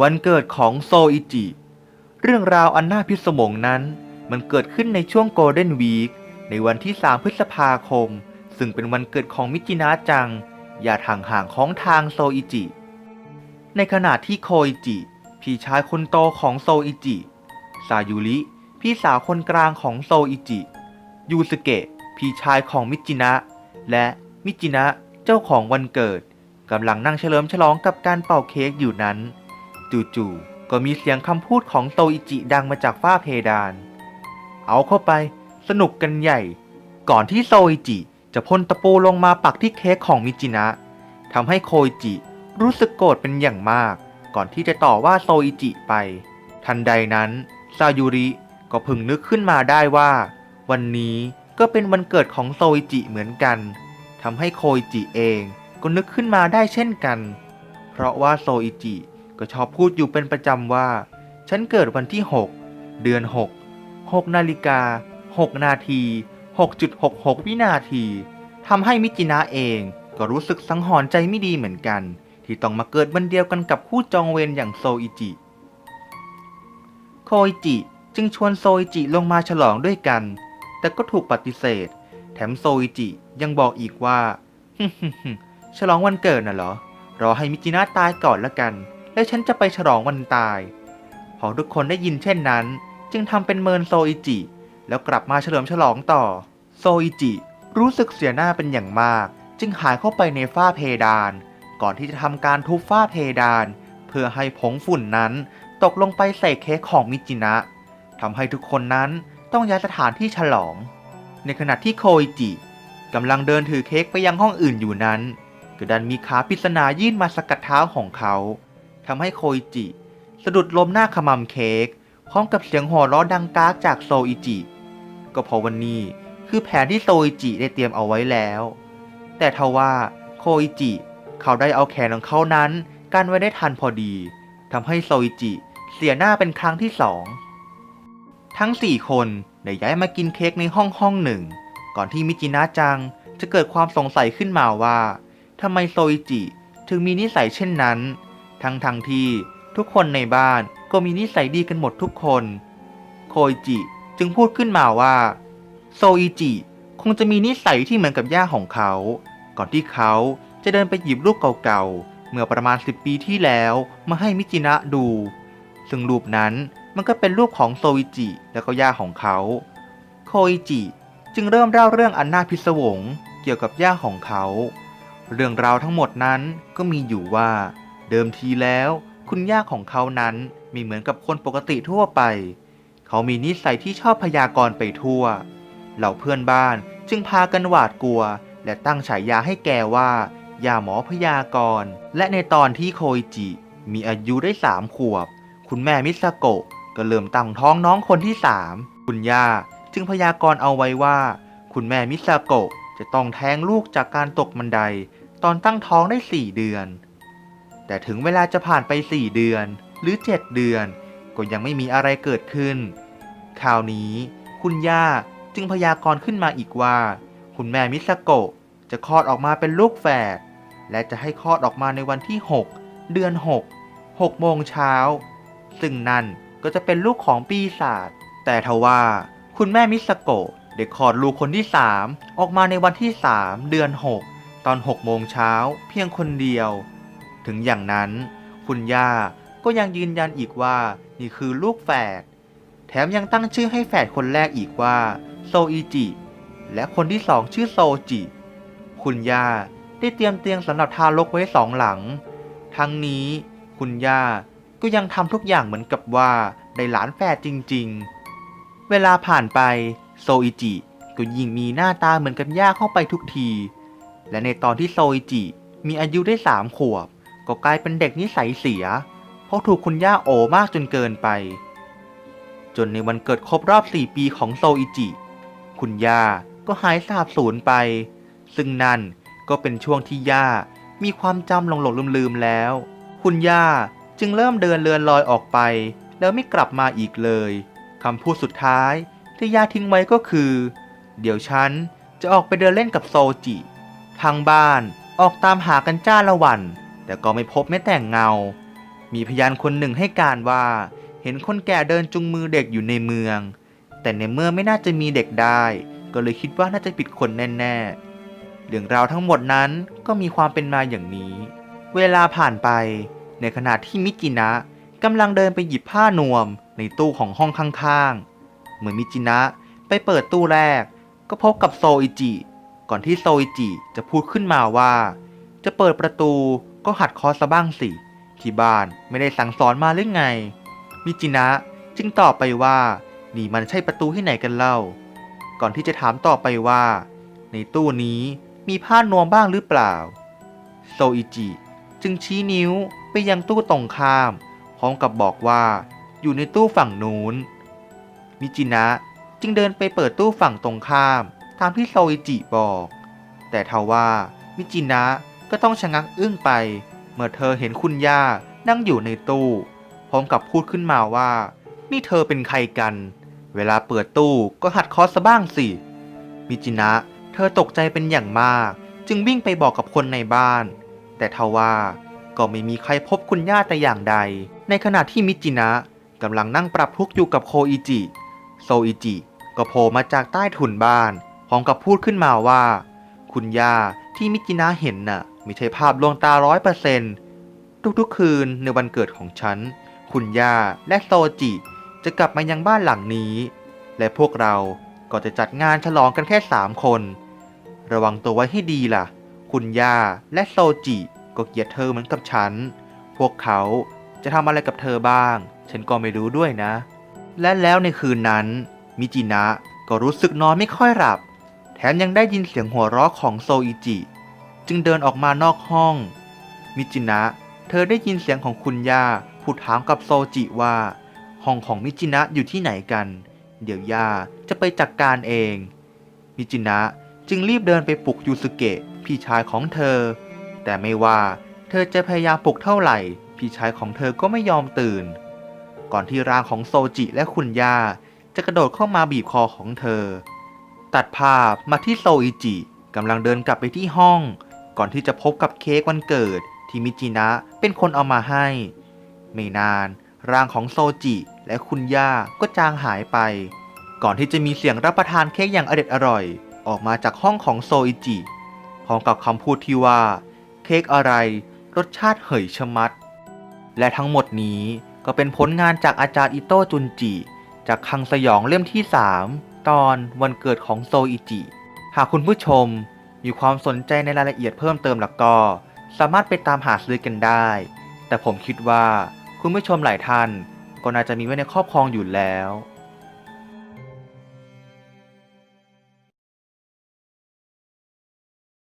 วันเกิดของโซอิจิ เรื่องราวอันน่าพิศวงนั้น มันเกิดขึ้นในช่วงโกลเด้นวีคในวันที่ 3 พฤษภาคม ซึ่งเป็นวันเกิดของมิจินะจังญาติห่างๆของทางโซอิจิ ในขณะที่โคอิจิ พี่ชายคนโตของโซอิจิ ซายุริ พี่สาวคนกลางของโซอิจิ ยูสเกะ พี่ชายของมิจินะ และมิจินะเจ้าของวันเกิดกำลังนั่งเฉลิมฉลองกับการเป่าเค้กอยู่นั้น จู่ๆก็มีเสียงคำพูดของโซอิจิดังมาจากฝ้าเพดาน เอาเข้าไปสนุกกันใหญ่ ก่อนที่โซอิจิจะพ่นตะปูลงมาปักที่เค้กของมิจินะทำให้โคอิจิรู้สึกโกรธเป็นอย่างมาก ก่อนที่จะต่อว่าโซอิจิไป ทันใดนั้นซายุริก็พึงนึกขึ้นมาได้ว่า วันนี้ก็เป็นวันเกิดของโซอิจิเหมือนกันทำให้โคอิจิเองก็นึกขึ้นมาได้เช่นกัน เพราะว่าโซอิจิ ก็ชอบพูดอยู่เป็นประจำว่า ฉันเกิดวันที่ 6 เดือน 6 6นาฬิกา 6 นาที 6.66 วินาทีทำให้มิจินะเองก็รู้สึกสังหรณ์ใจไม่ดีเหมือนกัน ที่ต้องมาเกิดวันเดียวกันกับคู่จองเวรอย่างโซอิจิ โคอิจิจึงชวนโซอิจิลงมาฉลองด้วยกัน แต่ก็ถูกปฏิเสธ แถมโซอิจิยังบอกอีกว่า ฉลองวันเกิดน่ะเหรอ รอให้มิจินะตายก่อนละกัน แล้วฉันจะไปฉลองวันตาย พอทุกคนได้ยินเช่นนั้น จึงทำเป็นเมินโซอิจิ แล้วกลับมาเฉลิมฉลองต่อ โซอิจิรู้สึกเสียหน้าเป็นอย่างมาก จึงหายเข้าไปในฝ้าเพดาน ก่อนที่จะทำการทุบฝ้าเพดาน เพื่อให้ผงฝุ่นนั้นตกลงไปใส่เค้กของมิจินะทำให้ทุกคนนั้นต้องย้ายสถานที่ฉลอง ในขณะที่โคอิจิกำลังเดินถือเค้กไปยังห้องอื่นอยู่นั้นก็ดันมีขาปริศนายื่นมาสกัดเท้าของเขา ทำให้โคอิจิ สะดุดล้มหน้าขมำเค้กพร้อมกับเสียงหัวเราะดังกากจากโซอิจิ ก็เพราะวันนี้คือแผนที่โซอิจิได้เตรียมเอาไว้แล้ว แต่ทว่าโคอิจิ เขาได้เอาแขนของเขานั้นกันไว้ได้ทันพอดีทำให้โซอิจิเสียหน้าเป็นครั้งที่สองทั้งสี่คนได้ย้ายมากินเค้กในห้องห้องหนึ่ง ก่อนที่มิจินะจังจะเกิดความสงสัยขึ้นมาว่าทำไมโซอิจิถึงมีนิสัยเช่นนั้น ทั้งทงๆที่ทุกคนในบ้านก็มีนิสัยดีกันหมดทุกคน โคอิจิจึงพูดขึ้นมาว่า โซอิจิคงจะมีนิสัยที่เหมือนกับย่าของเขา ก่อนที่เขาจะเดินไปหยิบรูปเก่าๆ เมื่อประมาณ 10 ปีที่แล้วมาให้มิจินะดู ซึ่งรูปนั้นมันก็เป็นรูปของโซอิจิและก็ย่าของเขา โคอิจิจึงเริ่มเล่าเรื่องอันน่าพิศวงเกี่ยวกับย่าของเขา เรื่องราวทั้งหมดนั้นก็มีอยู่ว่า เดิมทีแล้ว คุณย่าของเขานั้นไม่เหมือนกับคนปกติทั่วไป เขามีนิสัยที่ชอบพยากรณ์ไปทั่ว เหล่าเพื่อนบ้านจึงพากันหวาดกลัว และตั้งฉายาให้แกว่ายาหมอพยากรณ์ และในตอนที่โคอิจิ มีอายุได้สามขวบ คุณแม่มิซาโกะก็เริ่มตั้งท้องน้องคนที่สามคุณย่าจึงพยากรณ์เอาไว้ว่า คุณแม่มิซาโกะจะต้องแท้งลูกจากการตกบันได ตอนตั้งท้องได้สี่เดือน แต่ถึงเวลาจะผ่านไปสี่เดือนหรือเจ็ดเดือน ก็ยังไม่มีอะไรเกิดขึ้น คราวนี้คุณย่าจึงพยากรณ์ขึ้นมาอีกว่า คุณแม่มิซาโกะจะคลอดออกมาเป็นลูกแฝดและจะให้คลอดออกมาในวันที่ 6 เดือน 6 6โมงเช้า ซึ่งนั่นก็จะเป็นลูกของปีศาจแต่ทว่าคุณแม่มิซาโกะได้คลอดลูกคนที่ 3 ออกมาในวันที่ 3 เดือน 6 ตอน 6 โมงเช้าเพียงคนเดียว ถึงอย่างนั้น คุณย่าก็ยังยืนยันอีกว่านี่คือลูกแฝด แถมยังตั้งชื่อให้แฝดคนแรกอีกว่าโซอิจิ และคนที่สองชื่อโซจิ คุณย่าได้เตรียมเตียงสำหรับทารกไว้สองหลัง ทั้งนี้คุณย่าก็ยังทำทุกอย่างเหมือนกับว่าได้หลานแฝดจริง ๆ เวลาผ่านไปโซอิจิก็ยิ่งมีหน้าตาเหมือนกับย่าเข้าไปทุกที และในตอนที่โซอิจิมีอายุได้สามขวบ ก็กลายเป็นเด็กนิสัยเสีย เพราะถูกคุณย่าโอมากจนเกินไป จนในวันเกิดครบรอบ 4 ปีของโซอิจิ คุณย่าก็หายสาบสูญไป ซึ่งนั่นก็เป็นช่วงที่ย่ามีความจำหลงหลงลืมลืมแล้ว คุณย่าจึงเริ่มเดินเลือนลอยออกไป แล้วไม่กลับมาอีกเลยคำพูดสุดท้ายที่ย่าทิ้งไว้ก็คือ เดี๋ยวฉันจะออกไปเดินเล่นกับโซจิ ทางบ้านออกตามหากันจ้าละวัน แต่ก็ไม่พบแม้แต่เงา มีพยานคนหนึ่งให้การว่า เห็นคนแก่เดินจุงมือเด็กอยู่ในเมือง แต่ในเมื่อไม่น่าจะมีเด็กได้ ก็เลยคิดว่าน่าจะผิดคนแน่ๆ เรื่องราวทั้งหมดนั้นก็มีความเป็นมาอย่างนี้ เวลาผ่านไป ในขณะที่มิจินะกำลังเดินไปหยิบผ้านวมในตู้ของห้องข้างๆเมื่อมิจินะไปเปิดตู้แรก ก็พบกับโซอิจิ ก่อนที่โซอิจิจะพูดขึ้นมาว่า จะเปิดประตู ก็หัดคอสะบ้างสิ ที่บ้านไม่ได้สั่งสอนมาหรือไง มิจินะจึงตอบไปว่า นี่มันใช่ประตูที่ไหนกันเล่า ก่อนที่จะถามต่อไปว่า ในตู้นี้มีผ้านวมบ้างหรือเปล่า โซอิจิ จึงชี้นิ้วไปยังตู้ตรงข้าม พร้อมกับบอกว่าอยู่ในตู้ฝั่งนู้น มิจินะจึงเดินไปเปิดตู้ฝั่งตรงข้าม ตามที่โซอิจิบอก แต่ทว่ามิจินะ ก็ต้องชะงักอึ้งไป เมื่อเธอเห็นคุณย่านั่งอยู่ในตู้พร้อมกับพูดขึ้นมาว่า นี่เธอเป็นใครกัน เวลาเปิดตู้ก็หัดคอสบ้างสิ มิจินะ เธอตกใจเป็นอย่างมาก จึงวิ่งไปบอกกับคนในบ้าน แต่ทว่าก็ไม่มีใครพบคุณย่าแต่อย่างใด ในขณะที่มิจินะกำลังนั่งปรับทุกข์อยู่กับโคอิจิ โซอิจิก็โผล่มาจากใต้ถุนบ้านพร้อมกับพูดขึ้นมาว่า คุณย่าที่มิจินะเห็นน่ะ ม่ใช่ภาพลวงตาร้อยเปอร์เซนทุกๆคืนในวันเกิดของฉัน คุณย่าและโซจิ จะกลับมายังบ้านหลังนี้ และพวกเราก็จะจัดงานฉลองกันแค่สามคน ระวังตัวไว้ให้ดีล่ะ คุณย่าและโซจิก็เกลียดเธอเหมือนกับฉัน พวกเขาจะทำอะไรกับเธอบ้าง ฉันก็ไม่รู้ด้วยนะ และแล้วในคืนนั้น มิจินะก็รู้สึกนอนไม่ค่อยหลับ แถมยังได้ยินเสียงหัวเราะของโซอิจิ จึงเดินออกมานอกห้อง มิจินะ เธอได้ยินเสียงของคุณย่าพูดถามกับโซจิว่า ห้องของมิจินะอยู่ที่ไหนกัน เดี๋ยวย่าจะไปจัดกการเอง มิจินะจึงรีบเดินไปปลุกยูสุเกะพี่ชายของเธอ แต่ไม่ว่าเธอจะพยายามปลุกเท่าไหร่ พี่ชายของเธอก็ไม่ยอมตื่น ก่อนที่ร่างของโซจิและคุณย่าจะกระโดดเข้ามาบีบคอของเธอ ตัดภาพมาที่โซอิจิกำลังเดินกลับไปที่ห้อง ก่อนที่จะพบกับเค้กวันเกิดที่มิจินะเป็นคนเอามาให้ ไม่นาน ร่างของโซจิและคุณย่าก็จางหายไป ก่อนที่จะมีเสียงรับประทานเค้กอย่างอเด็ดอร่อย ออกมาจากห้องของโซอิจิพร้อมกับคำพูดที่ว่า เค้กอะไรรสชาติเหยชะมัด และทั้งหมดนี้ก็เป็นผลงานจากอาจารย์อิโต้จุนจิ จากคังสยองเล่มที่ 3 ตอนวันเกิดของโซอิจิ หากคุณผู้ชม มีความสนใจในรายละเอียดเพิ่มเติมแล้วก็ สามารถไปตามหาซื้อกันได้ แต่ผมคิดว่าคุณผู้ชมหลายท่านก็น่าจะมีไว้ในครอบครองอยู่แล้ว